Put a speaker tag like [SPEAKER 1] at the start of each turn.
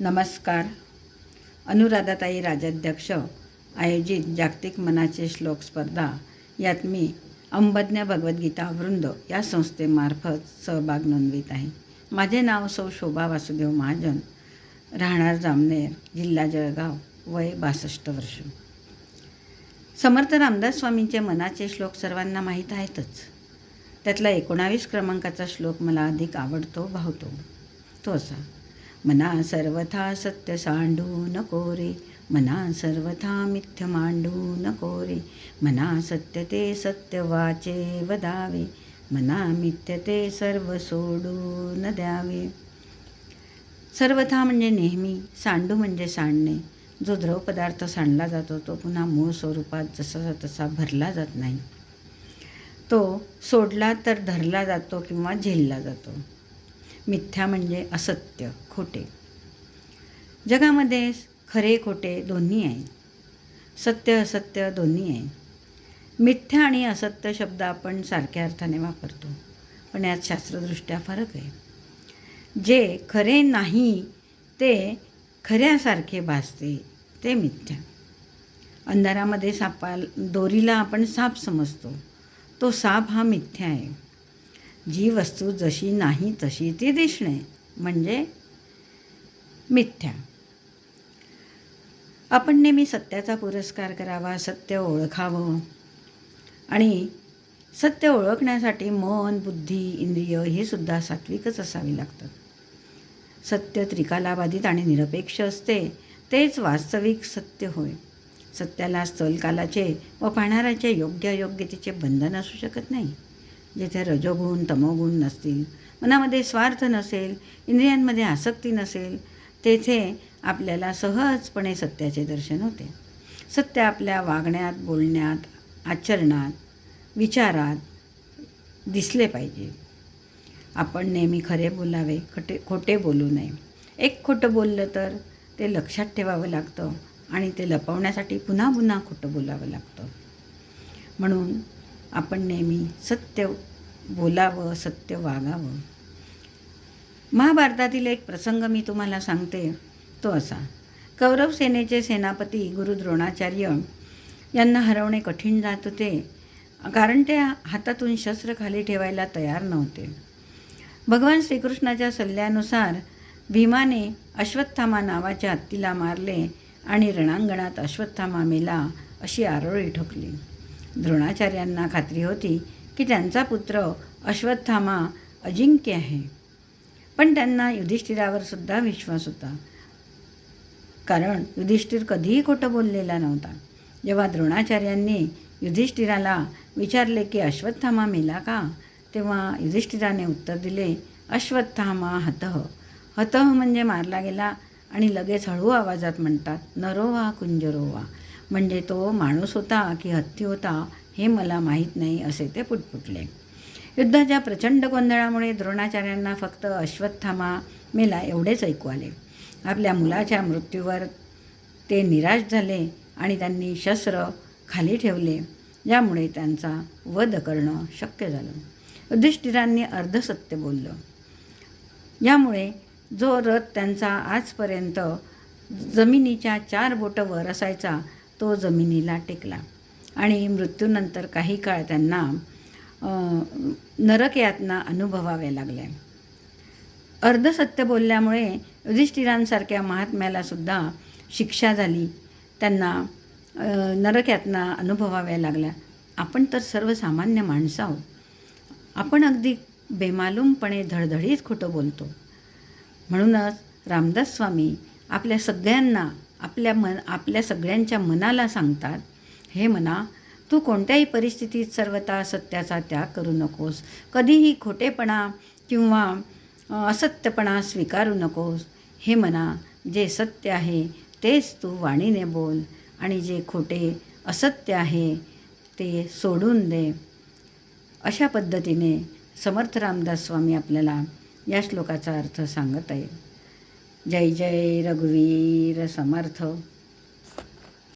[SPEAKER 1] नमस्कार. अनुराधाताई राजाध्यक्ष आयोजित जागतिक मनाचे श्लोक स्पर्धा यात मी अंबज्ञ भगवद्गीता वृंद या संस्थेमार्फत सहभाग नोंदवित आहे. माझे नाव सौ शोभा वासुदेव महाजन राहणार जामनेर जिल्हा जळगाव वय बासष्ट वर्ष. समर्थ रामदास स्वामींचे मनाचे श्लोक सर्वांना माहीत आहेतच. त्यातला एकोणावीस क्रमांकाचा श्लोक मला अधिक आवडतो भावतो. तो असा. मना सर्वथा सत्य सांडू नको रे. मना सर्वथा मिथ्य मांडू नको रे. मना सत्य ते सत्य वाचे वदावे. मना मिथ्य ते सर्व न द्यावे. सर्वथा म्हणजे नेहमी सांडू म्हणजे सांडणे. जो द्रव पदार्थ सांडला जातो तो पुन्हा मूळ स्वरूपात जसा तसा भरला जात नाही. तो सोडला तर धरला जातो किंवा झेलला जातो. मिथ्या म्हणजे असत्य खोटे. जगामध्ये खरे खोटे दोन्ही आहे. सत्य असत्य दोन्ही आहे. मिथ्या आणि असत्य शब्द आपण सारख्या अर्थाने वापरतो पण यात शास्त्रदृष्ट्या फरक आहे. जे खरे नाही ते खऱ्यासारखे भासते ते मिथ्या. अंधारामध्ये सापा दोरीला आपण साप समजतो. तो साप हा मिथ्या आहे. जी वस्तू जशी नाही तशी ती दिसणे म्हणजे मिथ्या. आपण नेहमी सत्याचा पुरस्कार करावा सत्य ओळखावं आणि सत्य ओळखण्यासाठी मन बुद्धी इंद्रिय हे सुद्धा सात्विकच असावी लागतात. सत्य त्रिकालाबाधित आणि निरपेक्ष असते तेच वास्तविक सत्य होय. सत्याला स्थलकालाचे व पाहणाऱ्याचे योग्य अयोग्यतेचे बंधन असू शकत नाही. जेथे रजोगुण तमोगुण नसतील मनामध्ये स्वार्थ नसेल इंद्रियांमध्ये आसक्ती नसेल तेथे आपल्याला सहजपणे सत्याचे दर्शन होते. सत्य आपल्या वागण्यात बोलण्यात आचरणात विचारात दिसले पाहिजे. आपण नेहमी खरे बोलावे खटे खोटे बोलू नये. एक खोटं बोललं तर ते लक्षात ठेवावं लागतं आणि ते लपवण्यासाठी पुन्हा पुन्हा खोटं बोलावं लागतं. म्हणून आपण नेहमी सत्य बोलावं सत्य वागावं. महाभारतातील एक प्रसंग मी तुम्हाला सांगते तो असा. कौरव सेनेचे सेनापती गुरु द्रोणाचार्य यांना हरवणे कठीण जात होते कारण ते हातातून शस्त्र खाली ठेवायला तयार नव्हते. भगवान श्रीकृष्णाच्या सल्ल्यानुसार भीमाने अश्वत्थामा नावाच्या हत्तीला मारले आणि रणांगणात अश्वत्थामा मेला अशी आरोळी ठोकली. द्रोणाचार्यांना खात्री होती की त्यांचा पुत्र अश्वत्थामा अजिंक्य आहे. पण त्यांना युधिष्ठिरावर सुद्धा विश्वास होता. कारण युधिष्ठिर कधीही खोटं बोललेला नव्हता. जेव्हा द्रोणाचार्यांनी युधिष्ठिराला विचारले की अश्वत्थामा मेला का? तेव्हा युधिष्ठिराने उत्तर दिले अश्वत्थामा हतः. हतः म्हणजे मारला गेला आणि लगेच हळू आवाजात म्हणतात नरोवा कुंजरोवा. म्हणजे तो माणूस होता की हत्ती होता हे मला माहीत नाही असे ते पुटपुटले. युद्धाच्या प्रचंड गोंधळामुळे द्रोणाचार्यांना फक्त अश्वत्थामा मेला एवढेच ऐकू आले. आपल्या मुलाच्या मृत्यूवर ते निराश झाले आणि त्यांनी शस्त्र खाली ठेवले ज्यामुळे त्यांचा वध करणं शक्य झालं. युधिष्ठिरांनी अर्धसत्य बोललं. यामुळे जो रथ त्यांचा आजपर्यंत जमिनीच्या चार बोटं वर असायचा तो जमिनीला टेकला. आणि मृत्यूनंतर काही काळ त्यांना नरकयातना अनुभवाव्या लागल्या अर्धसत्य बोलल्यामुळे युधिष्ठिरांसारख्या महात्म्याला सुद्धा शिक्षा झाली. त्यांना नरकयातना अनुभवाव्या लागल्या. आपण तर सर्वसामान्य माणसं आहोत. आपण अगदी बेमालूमपणे धडधडीत खोटं बोलतो. म्हणूनच रामदास स्वामी आपल्या सगळ्यांना आपल्या मन आपल्या सगळ्यांच्या मनाला सांगतात हे मना तू कोणत्याही परिस्थितीत सर्वता सत्याचा त्याग करू नकोस. कधीही खोटेपणा किंवा असत्यपणा स्वीकारू नकोस. हे मना जे सत्य आहे तेच तू वाणीने बोल आणि जे खोटे असत्य आहे ते सोडून दे. अशा पद्धतीने समर्थ रामदास स्वामी आपल्याला या श्लोकाचा अर्थ सांगत आहे जय जय रघुवीर समर्थ.